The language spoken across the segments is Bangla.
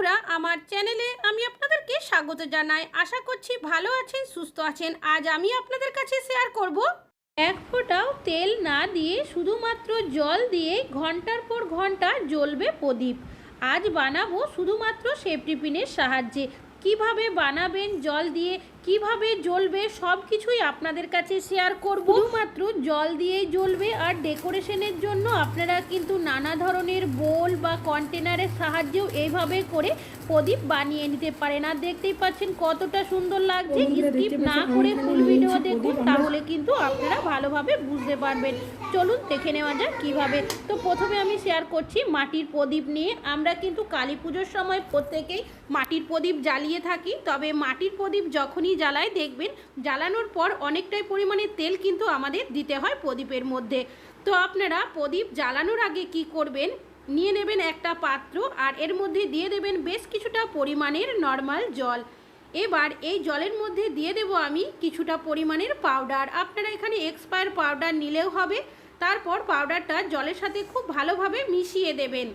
বন্ধুরা, আমার চ্যানেলে আমি আপনাদেরকে স্বাগত জানাই। আশা করছি ভালো আছেন, সুস্থ আছেন। আজ আমি আপনাদের কাছে শেয়ার করব। এক ফোঁটাও তেল না দিয়ে শুধুমাত্র জল দিয়ে ঘণ্টার পর ঘণ্টা জ্বলবে প্রদীপ। আজ বানাবো শুধুমাত্র সেফটি পিনের সাহায্যে। কীভাবে বানাবেন জল দিয়ে কীভাবে জ্বলবে সব কিছুই আপনাদের কাছে শেয়ার করব। শুধুমাত্র জল দিয়েই জ্বলবে আর ডেকোরেশনের জন্য আপনারা কিন্তু নানা ধরনের বোল বা কন্টেনারের সাহায্যেও এইভাবে করে প্রদীপ বানিয়ে নিতে পারেন। আর দেখতেই পাচ্ছেন কতটা সুন্দর লাগছে। স্কিপ না করে ফুল ভিডিও দেখুন তাহলে কিন্তু আপনারা ভালোভাবে বুঝতে পারবেন। চলুন দেখে নেওয়া যাক কীভাবে। তো প্রথমে আমি শেয়ার করছি মাটির প্রদীপ নিয়ে। আমরা কিন্তু কালী পুজোর সময় প্রত্যেকেই মাটির প্রদীপ জ্বালিয়ে থাকি, তবে মাটির প্রদীপ যখনই জ্বালাই দেখবেন জ্বালানোর পর অনেকটাই পরিমাণে তেল কিন্তু আমাদের দিতে হয় প্রদীপের মধ্যে। তো আপনারা প্রদীপ জ্বালানোর আগে কি করবেন? নিয়ে নেবেন একটা পাত্র আর এর মধ্যে দিয়ে দেবেন বেশ কিছুটা পরিমাণের নর্মাল জল। এবার এই জলের মধ্যে দিয়ে দেব আমি কিছুটা পরিমাণের পাউডার। আপনারা এখানে এক্সপায়ার পাউডার নিলেও হবে। তারপর পাউডারটা জলের সাথে খুব ভালোভাবে মিশিয়ে দেবেন।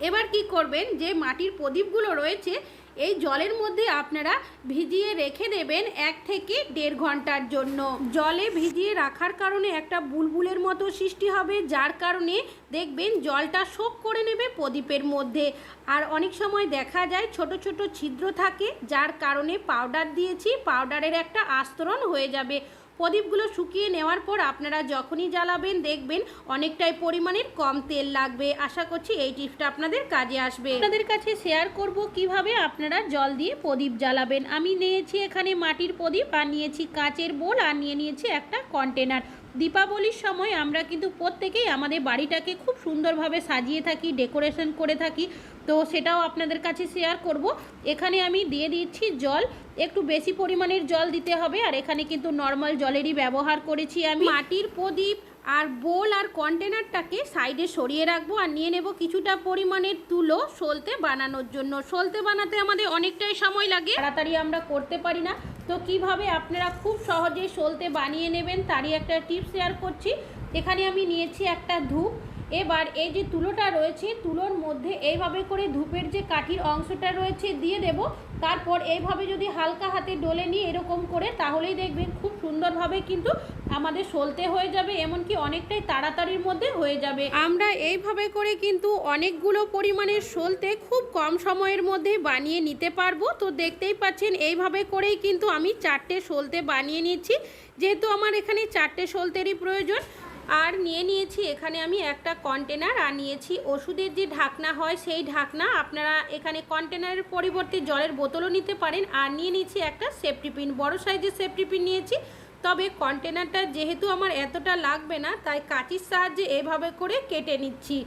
এবার কি করবেন? যে মাটির প্রদীপগুলো রয়েছে এই জলের মধ্যে আপনারা ভিজিয়ে রেখে দেবেন এক থেকে দেড় ঘণ্টার জন্য। জলে ভিজিয়ে রাখার কারণে একটা বুলবুলের মতো সৃষ্টি হবে, যার কারণে দেখবেন জলটা শোক করে নেবে প্রদীপের মধ্যে। আর অনেক সময় দেখা যায় ছোট ছোট ছিদ্র থাকে, যার কারণে পাউডার দিয়েছি, পাউডারের একটা আস্তরণ হয়ে যাবে। প্রদীপগুলো শুকিয়ে নেওয়ার পর আপনারা যখনই জ্বালাবেন, দেখবেন অনেকটাই পরিমাণের কম তেল লাগবে। আশা করছি এই টিপসটা আপনাদের কাজে আসবে। আপনাদের কাছে শেয়ার করব কীভাবে আপনারা জল দিয়ে প্রদীপ জ্বালাবেন। আমি নিয়েছি এখানে মাটির প্রদীপ, আর নিয়েছি কাঁচের বোল, আর নিয়ে নিয়েছি একটা কন্টেনার দীপাবলির সময় আমরা কিন্তু প্রত্যেকেই আমাদের বাড়িটাকে খুব সুন্দরভাবে সাজিয়ে থাকি, ডেকোরেশন করে থাকি। তো সেটাও আপনাদের কাছে শেয়ার করব। এখানে আমি দিয়ে দিচ্ছি জল। একটু বেশি পরিমাণের জল দিতে হবে আর এখানে কিন্তু নর্মাল জলেরই ব্যবহার করেছি আমি। মাটির প্রদীপ আর বোল আর কন্টেনারটাকে সাইডে সরিয়ে রাখব আর নিয়ে নেব কিছুটা পরিমাণের তুলো সলতে বানানোর জন্য। সলতে বানাতে আমাদের অনেকটাই সময় লাগে। তাড়াতাড়ি আমরা করতে পারি না। তো কীভাবে আপনারা খুব সহজে সলতে বানিয়ে নেবেন তারই একটা টিপস শেয়ার করছি। এখানে আমি নিয়েছি একটা ধূপ। এবার এই যে তুলোটা রয়েছে, তুলোর মধ্যে এইভাবে করে ধূপের যে কাঠির অংশটা রয়েছে দিয়ে দেব। তারপর এইভাবে যদি হালকা হাতে ডলে নিই এরকম করে, তাহলেই দেখবেন খুব সুন্দরভাবে কিন্তু আমাদের সলতে হয়ে যাবে, এমনকি অনেকটাই তাড়াতাড়ির মধ্যে হয়ে যাবে। আমরা এইভাবে করে কিন্তু অনেকগুলো পরিমাণের সলতে খুব কম সময়ের মধ্যে বানিয়ে নিতে পারব। তো দেখতেই পাচ্ছেন, এইভাবে করেই কিন্তু আমি চারটে সলতে বানিয়ে নিচ্ছি। যেহেতু আমার এখানে চারটে সলতেরই প্রয়োজন আর নিয়ে নিয়েছি এখানে আমি একটা কন্টেনার আর নিয়েছি ওষুধের যে ঢাকনা হয় সেই ঢাকনা। আপনারা এখানে কন্টেনারের পরিবর্তে জলের বোতলও নিতে পারেন। আর নিয়ে নিয়েছি একটা সেফটি পিন বড় সাইজের সেফটি পিন নিয়েছি। তবে কন্টেনারটা যেহেতু আমার এতটা লাগবে না, তাই কাঁচির সাহায্যে এভাবে করে কেটে নিচ্ছি।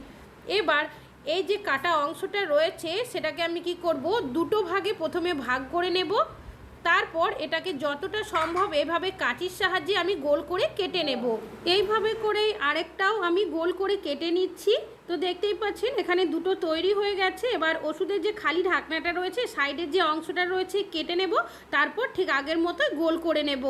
এবার এই যে কাটা অংশটা রয়েছে, সেটাকে আমি কি করব? দুটো ভাগে প্রথমে ভাগ করে নেব। তারপর এটাকে যতটা সম্ভব এভাবে কাঁচির সাহায্যে আমি গোল করে কেটে নেব। এইভাবে করেই আরেকটাও আমি গোল করে কেটে নিচ্ছি। তো দেখতেই পাচ্ছেন, এখানে দুটো তৈরি হয়ে গেছে। এবার ওষুধের যে খালি ঢাকনাটা রয়েছে, সাইডের যে অংশটা রয়েছে, কেটে নেব। তারপর ঠিক আগের মতো গোল করে নেব।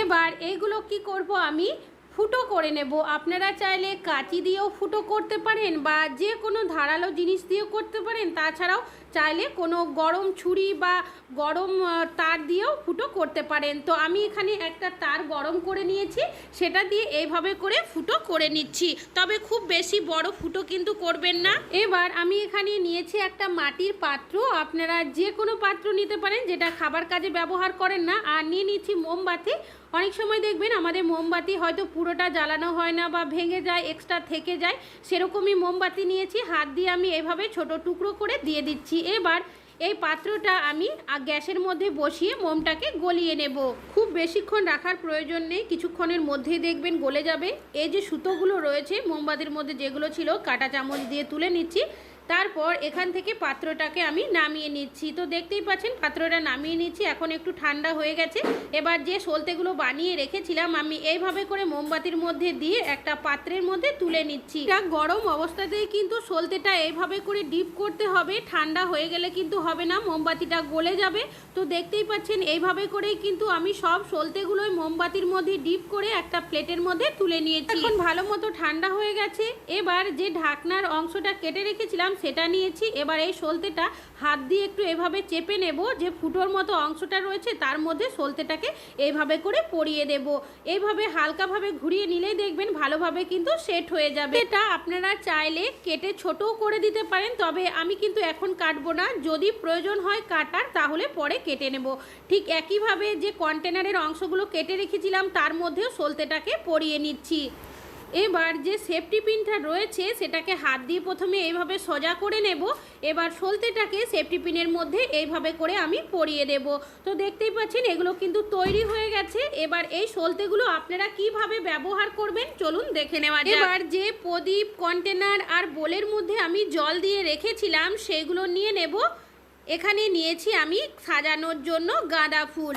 এবার এইগুলো কি করব আমি? ফুটো করে নেব। আপনারা চাইলে কাঁচি দিয়েও ফুটো করতে পারেন বা যে কোনো ধারালো জিনিস দিয়েও করতে পারেন। তাছাড়াও চাইলে কোনো গরম ছুরি বা গরম তার দিয়েও ফুটো করতে পারেন। তো আমি এখানে একটা তার গরম করে নিয়েছি। সেটা দিয়ে এইভাবে করে ফুটো করে নিচ্ছি। তবে খুব বেশি বড় ফুটো কিন্তু করবেন না। এবার আমি এখানে নিয়েছি একটা মাটির পাত্র। আপনারা যে কোনো পাত্র নিতে পারেন, যেটা খাবার কাজে ব্যবহার করেন না। আর নিয়ে নিচ্ছি মোমবাতি। অনেক সময় দেখবেন আমাদের মোমবাতি হয়তো পুরোটা জ্বালানো হয় না বা ভেঙে যায় এক্সট্রা থেকে যায়। সেরকমই মোমবাতি নিয়েছি, হাত দিয়ে আমি এভাবে ছোট টুকরো করে দিয়ে দিচ্ছি। এবার এই পাত্রটা আমি গ্যাসের মধ্যে বসিয়ে মোমটাকে গলিয়ে নেব। খুব বেশিক্ষণ রাখার প্রয়োজন নেই, কিছুক্ষণের মধ্যেই দেখবেন গলে যাবে। এই যে সুতোগুলো রয়েছে মোমবাতির মধ্যে যেগুলো ছিল, কাঁটা চামচ দিয়ে তুলে নিচ্ছি। তারপর এখান থেকে পাত্রটাকে আমি নামিয়ে নিচ্ছি। তো দেখতেই পাচ্ছেন, পাত্রটা নামিয়ে নিচ্ছি। এখন একটু ঠান্ডা হয়ে গেছে। এবার যে সলতেগুলো বানিয়ে রেখেছিলাম, আমি এইভাবে করে মোমবাতির মধ্যে দিয়ে একটা পাত্রের মধ্যে তুলে নিচ্ছি। এটা গরম অবস্থাতেই কিন্তু সলতেটা এইভাবে করে ডিপ করতে হবে। ঠান্ডা হয়ে গেলে কিন্তু হবে না, মোমবাতিটা গলে যাবে। তো দেখতেই পাচ্ছেন, এইভাবে করেই কিন্তু আমি সব সলতেগুলোই মোমবাতির মধ্যে ডিপ করে একটা প্লেটের মধ্যে তুলে নিয়েছি। এখন ভালো মতো ঠান্ডা হয়ে গেছে। এবার যে ঢাকনার অংশটা কেটে রেখেছিলাম সেটা নিয়েছি। এবার এই সলতেটা হাত দিয়ে একটু এভাবে চেপে নেব, যে ফুটোর মতো অংশটা রয়েছে তার মধ্যে সলতেটাকে এইভাবে করে পরিয়ে দেব। এইভাবে হালকাভাবে ঘুরিয়ে নিলেই দেখবেন ভালোভাবে কিন্তু সেট হয়ে যাবে। এটা আপনারা চাইলে কেটে ছোটও করে দিতে পারেন, তবে আমি কিন্তু এখন কাটবো না। যদি প্রয়োজন হয় কাটার, তাহলে পরে কেটে নেব। ঠিক একইভাবে যে কন্টেনারের অংশগুলো কেটে রেখেছিলাম, তার মধ্যেও সলতেটাকে পরিয়ে নিচ্ছি। এবার যে সেফটি পিনটা রয়েছে, সেটাকে হাত দিয়ে প্রথমে এইভাবে সোজা করে নেব। এবার সলতেটাকে সেফটি পিনের মধ্যে এইভাবে করে আমি পরিয়ে দেব। তো দেখতেই পাচ্ছেন, এগুলো কিন্তু তৈরি হয়ে গেছে। এবার এই সলতেগুলো আপনারা কীভাবে ব্যবহার করবেন, চলুন দেখে নেওয়া এবার যে প্রদীপ কন্টেনার আর বোলের মধ্যে আমি জল দিয়ে রেখেছিলাম, সেগুলো নিয়ে নেব। এখানে নিয়েছি আমি সাজানোর জন্য গাঁদা ফুল।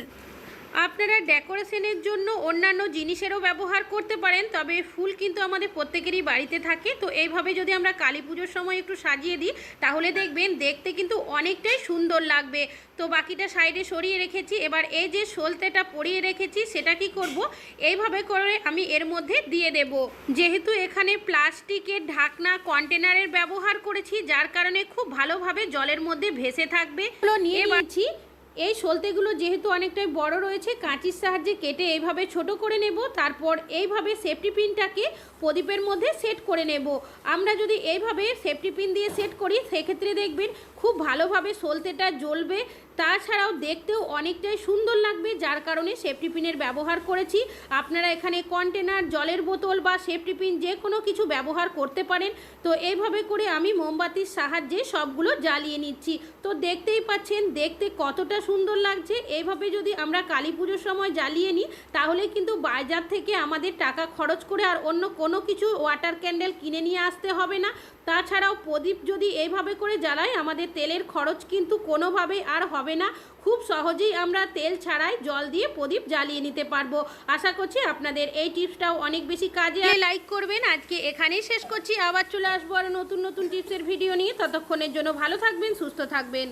আপনারা ডেকোরেশনের জন্য অন্যান্য জিনিসেরও ব্যবহার করতে পারেন তবে ফুল কিন্তু আমাদের প্রত্যেকেরই বাড়িতে থাকে। তো এইভাবে যদি আমরা কালী পুজোর সময় একটু সাজিয়ে দিই তাহলে দেখবেন দেখতে কিন্তু অনেকটাই সুন্দর লাগবে। তো বাকিটা সাইডে সরিয়ে রেখেছি এবার এই যে সলতেটা পরিয়ে রেখেছি সেটা কি করব? এইভাবে করে আমি এর মধ্যে দিয়ে দেব। যেহেতু এখানে প্লাস্টিকের ঢাকনা কন্টেনারের ব্যবহার করেছি যার কারণে খুব ভালোভাবে জলের মধ্যে ভেসে থাকবে। নিয়ে নিয়েছি এই সলতেগুলো যেহেতু অনেকটাই বড় রয়েছে, কাঁচির সাহায্যে কেটে এইভাবে ছোট করে নেব, তারপর এইভাবে সেফটি পিনটাকে প্রদীপের মধ্যে সেট করে নেব। আমরা যদি এইভাবে সেফটি পিন দিয়ে সেট করি, সেক্ষেত্রে দেখবেন খুব ভালোভাবে সলতেটা জ্বলবে। তাছাড়াও দেখতেও অনেকটাই সুন্দর লাগবে, যার কারণে সেফটি পিনের ব্যবহার করেছি। আপনারা এখানে কন্টেনার জলের বোতল বা সেফটি পিন যে কোনো কিছু ব্যবহার করতে পারেন। তো এইভাবে করে আমি মোমবাতির সাহায্যে সবগুলো জ্বালিয়ে নিচ্ছি। তো দেখতেই পাচ্ছেন, দেখতে কতটা সুন্দর লাগছে। এইভাবে যদি আমরা কালী পুজোর সময় জ্বালিয়ে নিই, তাহলে কিন্তু বাজার থেকে আমাদের টাকা খরচ করে আর অন্য কোনো কিছু ওয়াটার ক্যান্ডেল কিনে নিয়ে আসতে হবে না। তাছাড়াও প্রদীপ যদি এইভাবে করে জ্বালাই আমাদের তেলের খরচ কিন্তু কোনোভাবেই আর হবে না। খুব সহজেই আমরা তেল ছাড়াই জল দিয়ে প্রদীপ জ্বালিয়ে নিতে পারব। আশা করছি আপনাদের এই টিপসটাও অনেক বেশি কাজে লাইক করবেন। আজকে এখানেই শেষ করছি। আবার চলে আসব আর নতুন নতুন টিপসের ভিডিও নিয়ে। ততক্ষণের জন্য ভালো থাকবেন, সুস্থ থাকবেন।